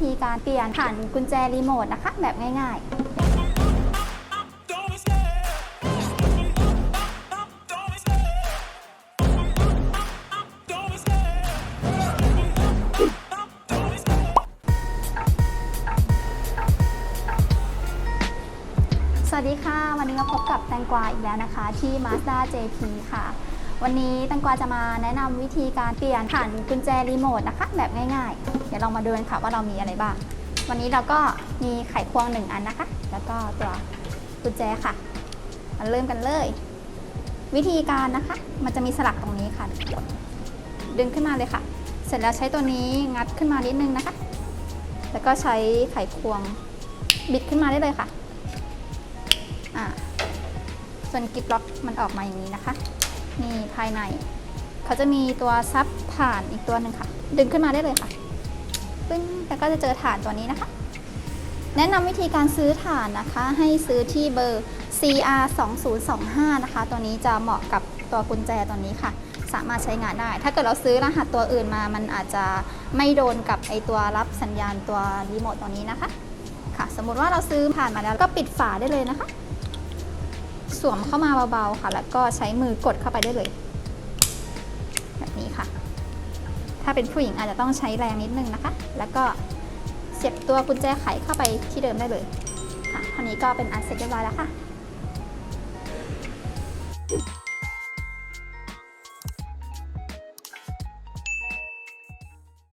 ธีการเปลี่ยนผ่านกุญแจรีโมทนะคะ แบบง่าย Don't be scared. Don't be scared. Don't be scared. Don't be scared. ๆสวัสดีค่ะ วันนี้มาพบกับแตงกวาอีกแล้วนะคะ ที่ Mazda JP ค่ะ วันนี้แตงกวาจะมาแนะนำวิธีการเปลี่ยนผ่านกุญแจรีโมทนะคะ แบบง่ายๆ เดี๋ยวลองมาดูกันค่ะว่าเรามีอะไรบ้าง วันนี้เราก็มีไขควงหนึ่งอันนะคะ แล้วก็ตัวกุญแจค่ะมาเริ่มกันเลย วิธีการนะคะ มันจะมีสลักตรงนี้ค่ะ ดึงขึ้นมาเลยค่ะ เสร็จแล้วใช้ตัวนี้งัดขึ้นมานิดนึงนะคะ แล้วก็ใช้ไขควงบิดขึ้นมาได้เลยค่ะ อ่าส่วนกิบล็อกมันออกมาอย่างนี้นะคะ นี่ภายใน เขาจะมีตัวซับถ่านอีกตัวหนึ่งค่ะ ดึงขึ้นมาได้เลยค่ะปึ้งแล้วก็จะเจอถ่านตัวนี้นะคะ แนะนำวิธีการซื้อถ่านนะคะ ให้ซื้อที่เบอร์ CR 2025นะคะ ตัวนี้จะเหมาะกับตัวกุญแจตัวนี้ค่ะ สามารถใช้งานได้ ถ้าเกิดเราซื้อรหัสตัวอื่นมา มันอาจจะไม่โดนกับไอตัวรับสัญญาณตัวรีโมทตัวนี้นะคะ ค่ะ สมมติว่าเราซื้อผ่านมาแล้วก็ปิดฝาได้เลยนะคะ สวมเข้ามาเบาๆค่ะ แล้วก็ใช้มือกดเข้าไปได้เลย แบบนี้ค่ะ ถ้าเป็นผู้หญิงอาจจะต้องใช้แรงนิดนึงนะคะ แล้วก็เสียบตัวกุญแจไขเข้าไปที่เดิมได้เลยค่ะคราวนี้ก็เป็นอันเสร็จเรียบร้อยแล้วค่ะ